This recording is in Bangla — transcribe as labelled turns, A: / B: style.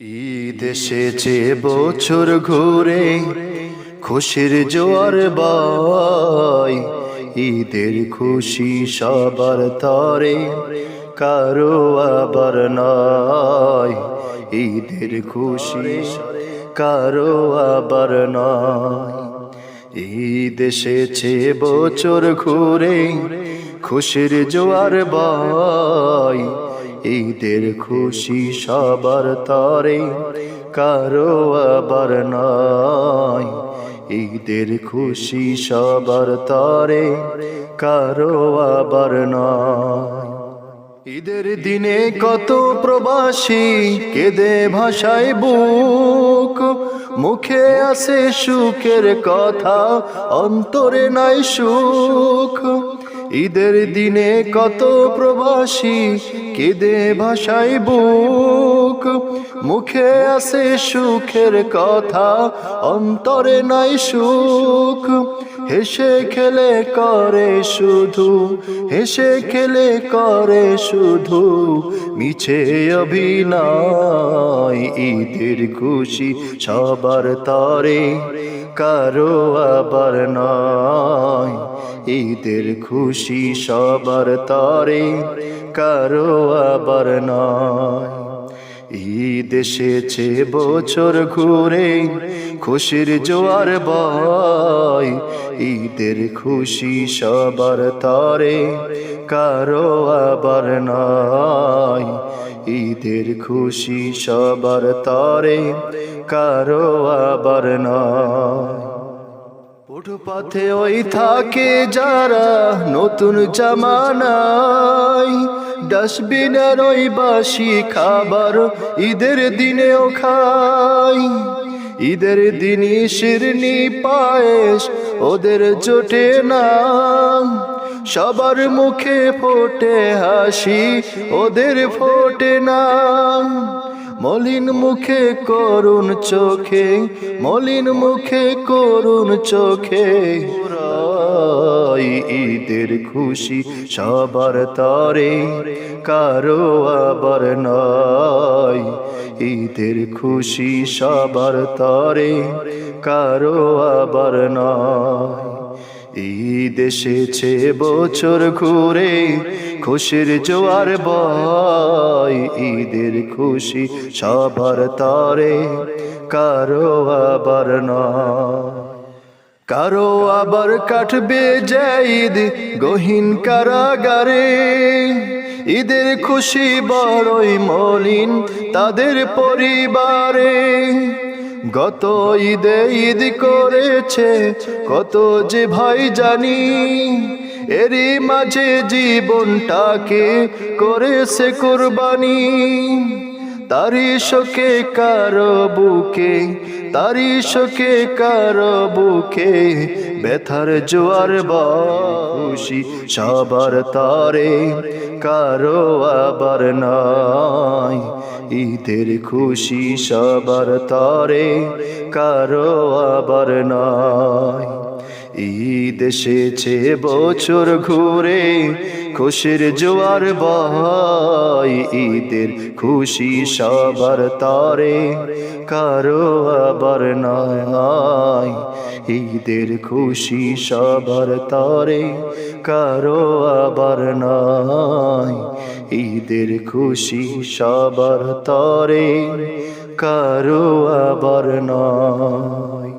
A: ঈদ এসেছে, বছর ঘুরে, খুশির জোয়ার বয়। ঈদের খুশি সবার তরে, কারও আবার নয়। ঈদের খুশি, কারও আবার নয়। ঈদ এসেছে, বছর ঘুরে, খুশির জোয়ার বয়। ঈদের খুশি সবার তরে, কারও আবার নয় ঈদের খুশি সবার তরে, কারও আবার নয় ঈদের দিনে কত প্রবাসী কেঁদে ভাষায় বুক। মুখে আসে সুখের কথা, অন্তরে নাই সুখ। ঈদের দিনে কত প্রবাসী কেঁদে ভাষায় বুক। মুখে আসে সুখের কথা, অন্তরে নাই সুখ। হেসে খেলে করে শুধু, হেসে খেলে করে শুধু। মিছে অভিনয়, ঈদের খুশি সবার তরে, কারও আবার নয়। ঈদের খুশি সবার তরে, কারও আবার নয়। ঈদ এসেছে বছর ঘুরে, খুশির জোয়ার বয়। ঈদের খুশি সবার তরে, কারও আবার নয়। ঈদের খুশি সবার তরে, কারও আবার নয়। ফুটপাথে ওই থাকে যারা নতুন জামানায়। ডাস্টবিনের ওই বাসি খাবার ঈদের দিনেও খাই ঈদের দিনই শিরনি পায়েস ওদের জোটে না। সবার মুখে ফোটে হাসি ওদের ফোটে না। মলিন মুখে করুণ চোখে, মলিন মুখে করুণ চোখে। ঈদের খুশি সবার তরে, কারও আবার নয়। ঈদের খুশি সবার তরে, কারও আবার নয়। ঈদ এসেছে, বছর ঘুরে খুশির জোয়ার বয়। ঈদের খুশি সবার তরে, কারও আবার নয়। কারও আবার কাটবে ঈদ গহীন কারাগারে। ঈদের খুশি বড়ই মলিন তাদের পরিবারে। গত ঈদে ঈদ করেছে, কত যে ভাই জানি এরই মাঝে জীবনটাকে করেছে কোরবানি। তারি শোকে কারও বুকে তারি শোকে কারও বুকে ব্যথার জোয়ার খুশি সবার তারে। কারও আবার নয় ঈদের খুশি সবার তরে কারও আবার নয় ঈদ এসেছে বছর ঘুরে, খুশির জোয়ার বয় ঈদের খুশি সবার তরে কারও আবার নয় ঈদের খুশি সবার তরে কারও আবার নয় ঈদের খুশি সবার তরে কারও আবার নয়